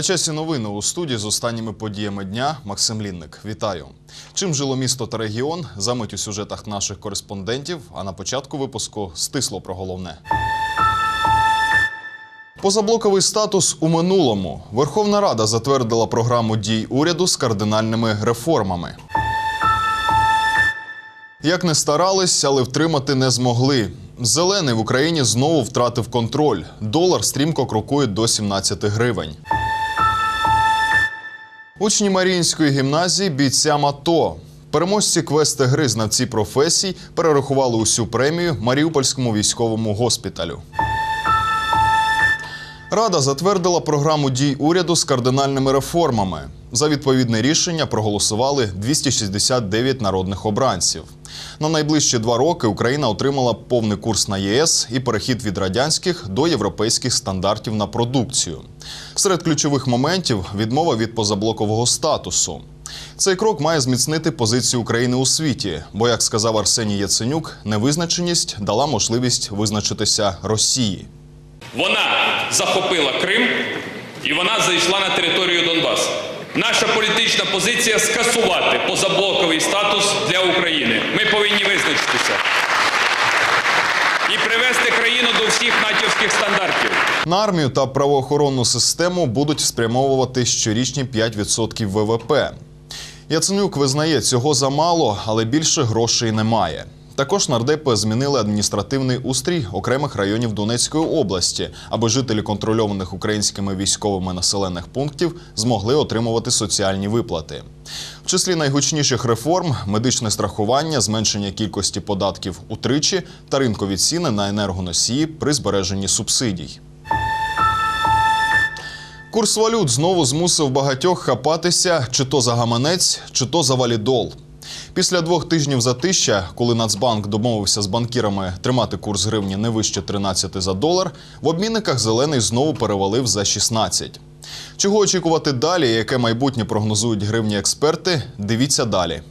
На часі новини у студії з останніми подіями дня Максим Лінник. Вітаю. Чим жило місто та регіон? Замить у сюжетах наших кореспондентів. А на початку випуску стисло про головне. Позаблоковий статус у минулому. Верховна Рада затвердила програму дій уряду з кардинальними реформами. Як не старались, але втримати не змогли. Зелений в Україні знову втратив контроль. Долар стрімко крокує до 17 гривень. Учні Маріїнської гімназії бійцям АТО. Переможці квести гри знавці професій перерахували усю премію Маріупольському військовому госпіталю. Рада затвердила програму дій уряду з кардинальними реформами. За відповідне рішення проголосували 269 народних обранців. На найближчі два роки Україна отримала повний курс на ЄС і перехід від радянських до європейських стандартів на продукцію. Серед ключових моментів відмова від позаблокового статусу. Цей крок має зміцнити позицію України у світі, бо, як сказав Арсеній Яценюк, невизначеність дала можливість визначитися Росії. Вона захопила Крим і вона зайшла на територію Донбасу. Наша політична позиція скасувати позаблоковий статус для України. Ми повинні визначитися і привести країну до всіх натівських стандартів. На армію та правоохоронну систему будуть спрямовувати щорічні 5% ВВП. Яценюк визнає, цього замало, але більше грошей немає. Також нардепи змінили адміністративний устрій окремих районів Донецької області, аби жителі контрольованих українськими військовими населених пунктів змогли отримувати соціальні виплати. В числі найгучніших реформ медичне страхування, зменшення кількості податків утричі та ринкові ціни на енергоносії при збереженні субсидій. Курс валют знову змусив багатьох хапатися чи то за гаманець, чи то за валідол. Після двох тижнів затища, коли Нацбанк домовився з банкірами тримати курс гривні не вище 13 за долар, в обмінниках зелений знову перевалив за 16. Чого очікувати далі, яке майбутнє прогнозують гривні експерти, дивіться далі.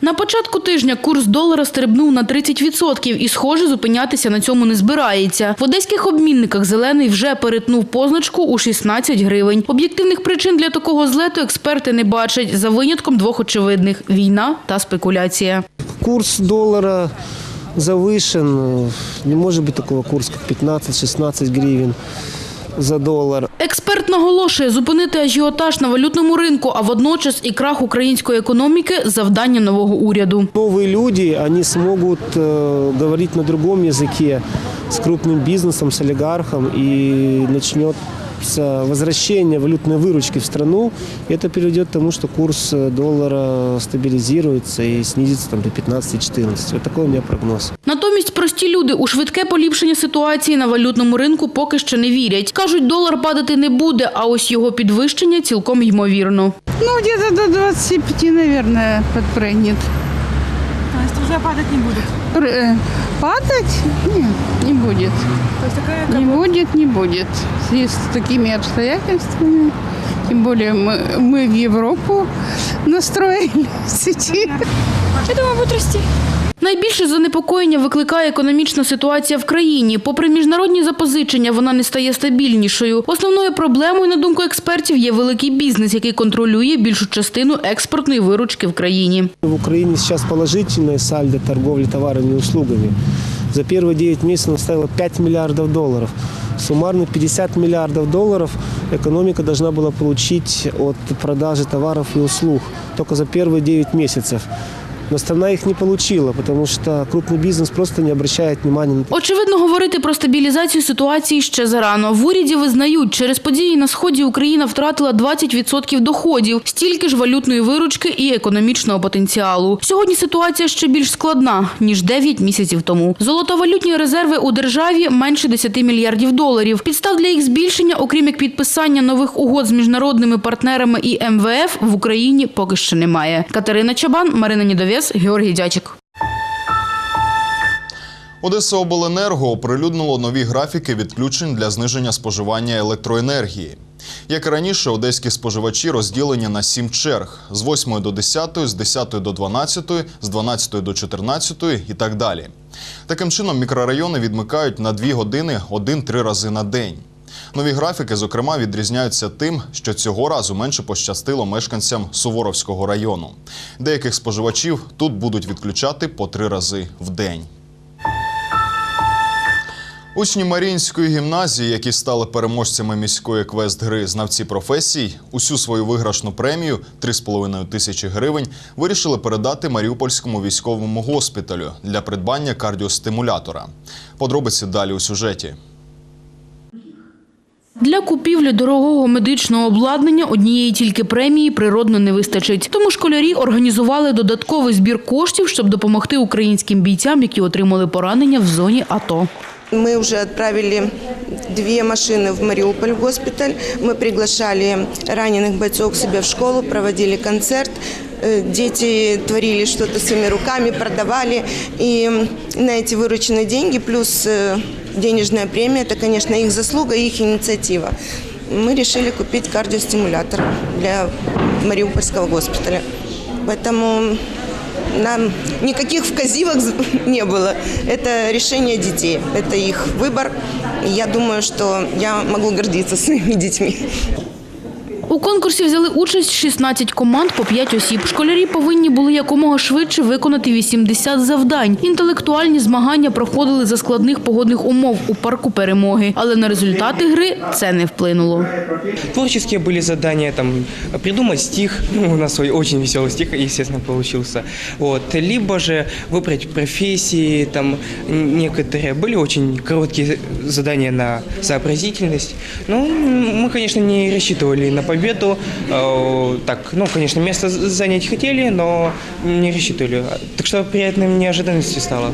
На початку тижня курс долара стрибнув на 30% і, схоже, зупинятися на цьому не збирається. В одеських обмінниках зелений вже перетнув позначку у 16 гривень. Об'єктивних причин для такого злету експерти не бачать за винятком двох очевидних війна та спекуляція. Курс доллара завышен. Не может быть такого курса, как 15-16 гривен за доллар. Експерт наголошує, зупинити ажіотаж на валютному ринку, а водночас і крах української економіки – завдання нового уряду. Новые люди, они смогут э, говорить на другом языке с крупным бизнесом, с олигархом, и начнется возвращение валютной выручки в страну. И это приведет к тому, что курс э, доллара стабилизируется и снизится там, до 15-14. Вот такой у меня прогноз. Натомість прості люди у швидке поліпшення ситуації на валютному ринку поки що не вірять. Кажуть, долар падати не буде, а ось його підвищення цілком ймовірно. Ну, где-то до 25, наверное, подпрыгнет. То есть уже падать не будет. Пр- э, Падать? Нет, не будет. То есть такая Не будет, не будет. В связи с такими обстоятельствами. Тем более мы, мы в Европу настроились идти. Я думаю, будет расти. Найбільше занепокоєння викликає економічна ситуація в країні. Попри міжнародні запозичення, вона не стає стабільнішою. Основною проблемою, на думку експертів, є великий бізнес, який контролює більшу частину експортної виручки в країні. В Украине сейчас положительное сальдо торговли товарами и услугами. За первые 9 месяцев она составила 5 миллиардов долларов. Суммарно 50 миллиардов долларов экономика должна была получить от продажи товаров и услуг только за первые 9 месяцев. Но страна их не получила, потому что крупный бизнес просто не обращает внимания Очевидно, говорити про стабілізацію ситуації ще зарано. В уряді визнають, через події на сході Україна втратила 20% доходів, стільки ж валютної виручки і економічного потенціалу. Сьогодні ситуація ще більш складна ніж 9 місяців тому. Золотовалютні резерви у державі менше 10 мільярдів доларів. Підстав для їх збільшення, окрім як підписання нових угод з міжнародними партнерами і МВФ, в Україні поки що немає. Катерина Чабан, Марина Нідовєс, Георгій Дячик. Одесаобленерго оприлюднило нові графіки відключень для зниження споживання електроенергії. Як і раніше, одеські споживачі розділені на сім черг з 8 до 10, з 10 до 12, з 12 до 14 і так далі. Таким чином, мікрорайони відмикають на 2 години один-три рази на день. Нові графіки, зокрема, відрізняються тим, що цього разу менше пощастило мешканцям Суворовського району. Деяких споживачів тут будуть відключати по три рази в день. Учні Маріїнської гімназії, які стали переможцями міської квест-гри Знавці професій, усю свою виграшну премію 3,5 тисячі гривень вирішили передати Маріупольському військовому госпіталю для придбання кардіостимулятора. Подробиці далі у сюжеті. Для купівлі дорогого медичного обладнання однієї тільки премії природно не вистачить. Тому школярі організували додатковий збір коштів, щоб допомогти українським бійцям, які отримали поранення в зоні АТО. Мы уже отправили две машины в Мариуполь в госпиталь. Мы приглашали раненых бойцов к себе в школу, проводили концерт. Э, Дети творили что-то своими руками, продавали. И на эти вырученные деньги плюс э, денежная премия, это, конечно, их заслуга, их инициатива. Мы решили купить кардиостимулятор для Мариупольского госпиталя. Поэтому нам никаких вказивок не было. Это решение детей, это их выбор. И Я думаю, что я могу гордиться своими детьми. У конкурсі взяли участь 16 команд по 5 осіб. Школярі повинні були якомога швидше виконати 80 завдань. Інтелектуальні змагання проходили за складних погодних умов у парку перемоги, але на результати гри це не вплинуло. Творческие были задания, там, придумать стих, ну, у нас свой очень веселый стих, естественно, получился, вот, либо же выбрать профессии, там, н- некоторые, были очень короткие задания на сообразительность, ну, мы, конечно, не рассчитывали на победу, э, так, ну, конечно, место з- занять хотели, но не рассчитывали, так что приятной неожиданностью стало.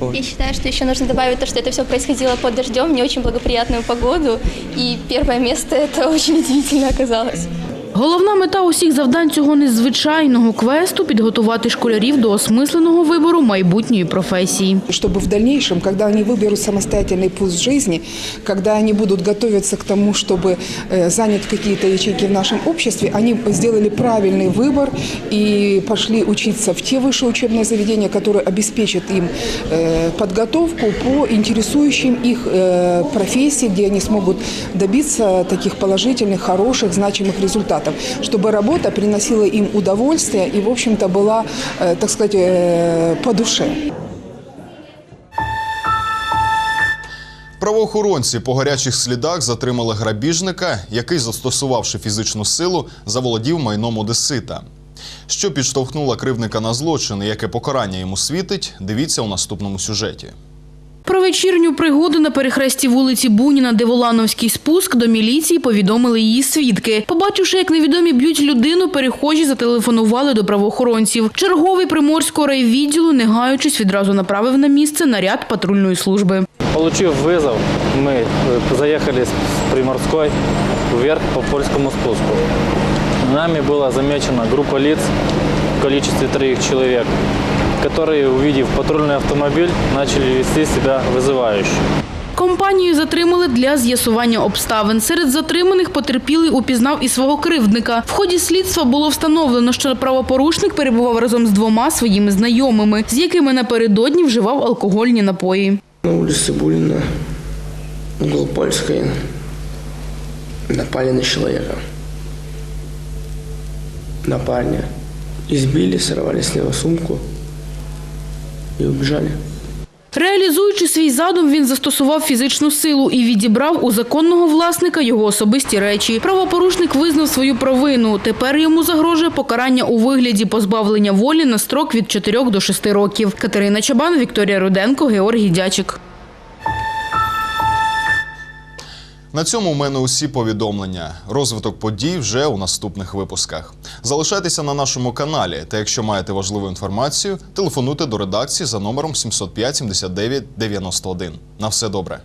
Вот. Я считаю, что еще нужно добавить то, что это все происходило под дождем, в не очень благоприятную погоду. И первое место это очень удивительно оказалось. Головна мета усіх завдань цього незвичайного квесту підготувати школярів до осмисленого вибору майбутньої професії. чтобы в дальнейшем, когда они выберут самостоятельный путь в жизни, когда они будут готовиться к тому, чтобы э, занять какие-то ячейки в нашем обществе, они сделали правильный выбор и пошли учиться в те высшие учебные заведения, которые обеспечат им э, подготовку по интересующим их э, профессии, где они смогут добиться таких положительных, хороших, значимых результатов, чтобы работа приносила им удовольствие и, в общем-то, была, э, так сказать, э, по душе. Правоохоронці по гарячих слідах затримали грабіжника, який, застосувавши фізичну силу, заволодів майном одесита. Що підштовхнуло кривника на злочин і яке покарання йому світить, дивіться у наступному сюжеті. Про вечірню пригоду на перехресті вулиці Буніна, де Волановський спуск, до міліції повідомили її свідки. Побачивши, як невідомі б'ють людину, перехожі зателефонували до правоохоронців. Черговий приморського райвідділу, не гаючись, відразу направив на місце наряд патрульної служби. Получив вызов, мы э, заехали с Приморской вверх по польскому спуску. Нами была замечена группа лиц в количестве троих человек, которые, увидев патрульный автомобиль, начали вести себя вызывающе. Компанію затримали для з'ясування обставин. Серед затриманих потерпілий упізнав і свого кривдника. В ході слідства було встановлено, що правопорушник перебував разом з двома своїми знайомими, з якими напередодні вживав алкогольні напої. На улице Булина, угол Польской, напали на человека. На парня. Избили, сорвали с него сумку и убіжали. Реалізуючи свій задум, він застосував фізичну силу і відібрав у законного власника його особисті речі. Правопорушник визнав свою провину. Тепер йому загрожує покарання у вигляді позбавлення волі на строк від 4 до 6 років. Катерина Чабан, Вікторія Руденко, Георгій Дячик. На цьому у мене усі повідомлення. Розвиток подій вже у наступних випусках. Залишайтеся на нашому каналі. Та якщо маєте важливу інформацію, телефонуйте до редакції за номером 705 79 91. На все добре.